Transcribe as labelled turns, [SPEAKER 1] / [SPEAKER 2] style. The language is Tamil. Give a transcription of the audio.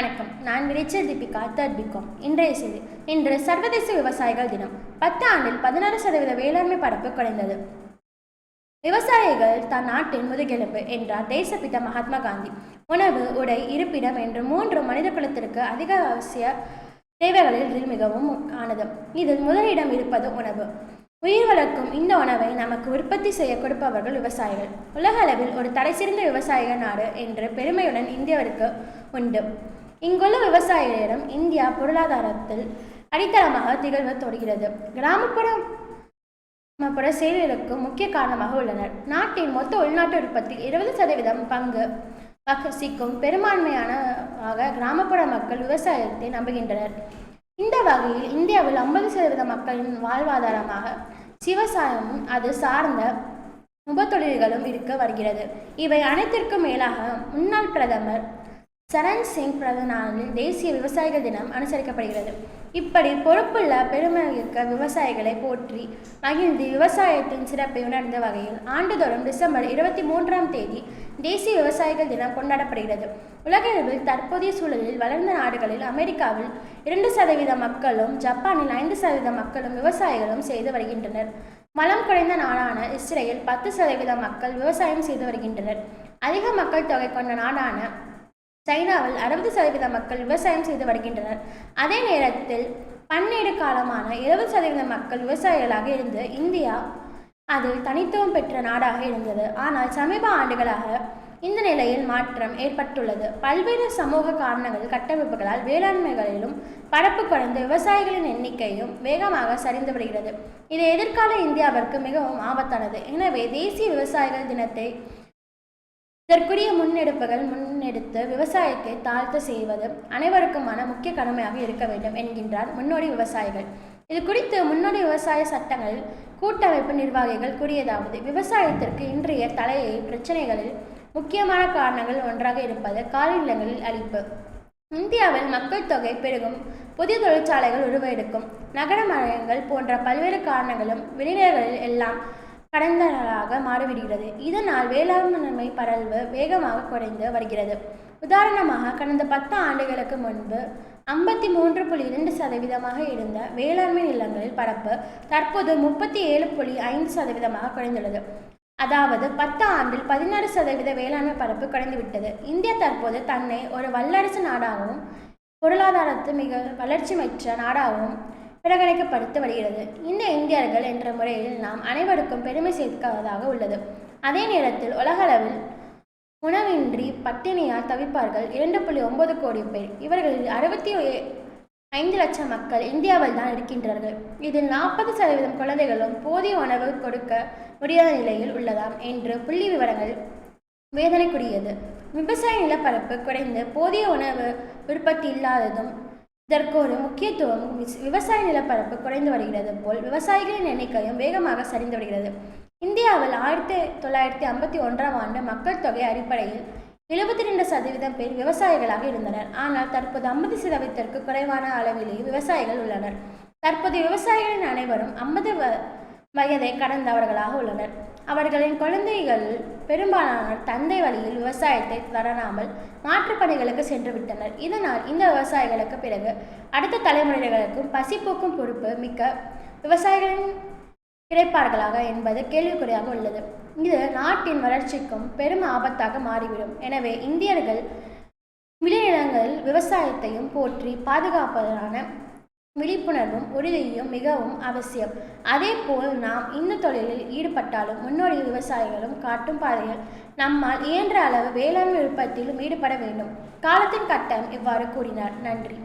[SPEAKER 1] வணக்கம். நான் விரைச்சல் தீபிகா தேர்ட் பிகாம் இன்றைய செய்தி. இன்று சர்வதேச விவசாயிகள் தினம். பத்து ஆண்டில் பதினாறு சதவீத வேளாண்மை பரப்பு குறைந்தது. விவசாயிகள் தன் நாட்டின் முதுகெலும்பு என்றார் தேசப்பிதா மகாத்மா காந்தி. உணவு உடை இருப்பிடம் என்று மூன்று மனித குலத்திற்கு அதிக அவசிய தேவைகளில் இதில் மிகவும் ஆனது. இதில் முதலிடம் இருப்பது உணவு. உயிர் வளர்க்கும் இந்த உணவை நமக்கு உற்பத்தி செய்ய கொடுப்பவர்கள் விவசாயிகள். உலக அளவில் ஒரு தலைசிறந்த விவசாய நாடு என்று பெருமையுடன் இந்தியாவிற்கு உண்டு. இங்குள்ள விவசாயிகளிடம் இந்தியா பொருளாதாரத்தில் அடித்தளமாக திகழ்வு தொடர்கிறது. கிராமப்புற புற செயல்களுக்கு முக்கிய காரணமாக உள்ளனர். நாட்டின் மொத்த உள்நாட்டு உற்பத்தியில் இருபது சதவீதம் பங்கு வசிக்கும் பெரும்பான்மையான கிராமப்புற மக்கள் விவசாயத்தை நம்புகின்றனர். இந்த வகையில் இந்தியாவில் ஐம்பது சதவீத மக்களின் வாழ்வாதாரமாக விவசாயமும் அது சார்ந்த உபத்தொழில்களும் இருக்க வருகிறது. இவை அனைத்திற்கும் மேலாக முன்னாள் பிரதமர் சரண் சிங் பிரதனாலில் தேசிய விவசாயிகள் தினம் அனுசரிக்கப்படுகிறது. இப்படி பொறுப்புள்ள பெருமைமிக்க விவசாயிகளை போற்றி மகிழ்ந்து விவசாயத்தின் சிறப்பை உணர்ந்த வகையில் ஆண்டுதோறும் டிசம்பர் இருபத்தி மூன்றாம் தேதி தேசிய விவசாயிகள் தினம் கொண்டாடப்படுகிறது. உலகளவில் தற்போதைய சூழலில் வளர்ந்த நாடுகளில் அமெரிக்காவில் இரண்டு சதவீத மக்களும் ஜப்பானில் ஐந்து சதவீத மக்களும் விவசாயிகளும் செய்து வருகின்றனர். மலம் குறைந்த நாடான இஸ்ரேல் பத்து சதவீத மக்கள் விவசாயம் செய்து வருகின்றனர். அதிக மக்கள் தொகை கொண்ட நாடான சைனாவில் அறுபது சதவீத மக்கள் விவசாயம் செய்து வருகின்றனர். அதே நேரத்தில் பன்னெடு காலமான இருபது சதவீத மக்கள் விவசாயிகளாக இருந்து இந்தியா அதில் தனித்துவம் பெற்ற நாடாக இருந்தது. ஆனால் சமீப ஆண்டுகளாக இந்த நிலையில் மாற்றம் ஏற்பட்டுள்ளது. பல்வேறு சமூக காரணங்கள் கட்டமைப்புகளால் வேளாண்மைகளிலும் பரப்பு குறைந்த விவசாயிகளின் எண்ணிக்கையும் வேகமாக சரிந்து வருகிறது. இது எதிர்கால இந்தியாவிற்கு மிகவும் ஆபத்தானது. எனவே தேசிய விவசாயிகள் தினத்தை இதற்குரிய முன்னெடுப்புகள் முன்னெடுத்து விவசாயத்தை தாழ்த்த செய்வது அனைவருக்குமான முக்கிய கடமையாக இருக்க வேண்டும் என்கின்றார் முன்னோடி விவசாயிகள். இது குறித்து முன்னோடி விவசாய சட்டங்களில் கூட்டமைப்பு நிர்வாகிகள் கூறியதாவது விவசாயத்திற்கு இன்றைய தலையை பிரச்சனைகளில் முக்கியமான காரணங்கள் ஒன்றாக இருப்பது காலநிலங்களில் அழிப்பு. இந்தியாவில் மக்கள் தொகை பெருகும் புதிய தொழிற்சாலைகள் உருவெடுக்கும் நகரமயங்கள் போன்ற பல்வேறு காரணங்களும் வெளிநகர்களில் எல்லாம் கடந்தலாக மாறிவிடுகிறது. இதனால் வேளாண்மை பரல்வு வேகமாக குறைந்து வருகிறது. உதாரணமாக கடந்த பத்து ஆண்டுகளுக்கு முன்பு ஐம்பத்தி மூன்று புள்ளி இரண்டு சதவீதமாக இருந்த வேளாண்மை நிலங்களில் பரப்பு தற்போது முப்பத்தி ஏழு புள்ளி ஐந்து சதவீதமாக குறைந்துள்ளது. அதாவது பத்து ஆண்டில் பதினாறு சதவீத வேளாண்மை பரப்பு குறைந்துவிட்டது. இந்தியா தற்போது தன்னை ஒரு வல்லரசு நாடாகவும் பொருளாதாரத்து மிக வளர்ச்சி பெற்ற நாடாகவும் பிரகடனைப்படுத்தி வருகிறது இந்த இந்தியர்கள் என்ற முறையில் நாம் அனைவருக்கும் பெருமை சேர்க்காததாக உள்ளது. அதே நேரத்தில் உலகளவில் உணவின்றி பட்டினியால் தவிப்பார்கள் இரண்டு புள்ளி ஒன்பது கோடி பேர். இவர்களில் அறுபத்தி ஐந்து லட்சம் மக்கள் இந்தியாவில் தான் இருக்கின்றார்கள். இதில் நாற்பது சதவீதம் குழந்தைகளும் போதிய உணவு கொடுக்க முடியாத நிலையில் உள்ளதாம் என்று புள்ளி விவரங்கள் வேதனைக்குரியது. விவசாய நிலப்பரப்பு குறைந்து போதிய உணவு உற்பத்தி இல்லாததும் இதற்கொரு முக்கியத்துவம் விவசாய நிலப்பரப்பு குறைந்து வருகிறது போல் விவசாயிகளின் எண்ணிக்கையும் வேகமாக சரிந்து வருகிறது. இந்தியாவில் ஆயிரத்தி தொள்ளாயிரத்தி ஐம்பத்தி ஒன்றாம் ஆண்டு மக்கள் தொகை அடிப்படையில் எழுபத்தி ரெண்டு சதவீதம் பேர் விவசாயிகளாக இருந்தனர். ஆனால் தற்போது ஐம்பது சதவீதத்திற்கு குறைவான அளவிலேயே விவசாயிகள் உள்ளனர். தற்போது விவசாயிகளின் அனைவரும் ஐம்பது வயதை கடந்தவர்களாக உள்ளனர். அவர்களின் குழந்தைகள் பெரும்பாலானோர் தந்தை வழியில் விவசாயத்தை தொடராமல் மாற்றுப் பணிகளுக்கு சென்று விட்டனர். இதனால் இந்த விவசாயிகளுக்கு பிறகு அடுத்த தலைமுறைகளுக்கும் பசி போக்கும் பொறுப்பு மிக்க விவசாயிகளின் கிடைப்பார்களாக என்பது கேள்விக்குறியாக உள்ளது. இது நாட்டின் வளர்ச்சிக்கும் பெரும் ஆபத்தாக மாறிவிடும். எனவே இந்தியர்கள் விளைநிலங்கள் விவசாயத்தையும் போற்றி பாதுகாப்பதற்கான விழிப்புணர்வும் உறுதியும் மிகவும் அவசியம். அதே போல் நாம் இந்த தொழிலில் ஈடுபட்டாலும் முன்னோடி விவசாயிகளும் காட்டும் பாதையில் நம்மால் இயன்ற அளவு வேளாண்மை உற்பத்தியிலும் ஈடுபட வேண்டும். காலத்தின் கட்டம் இவ்வாறு கூறினார். நன்றி.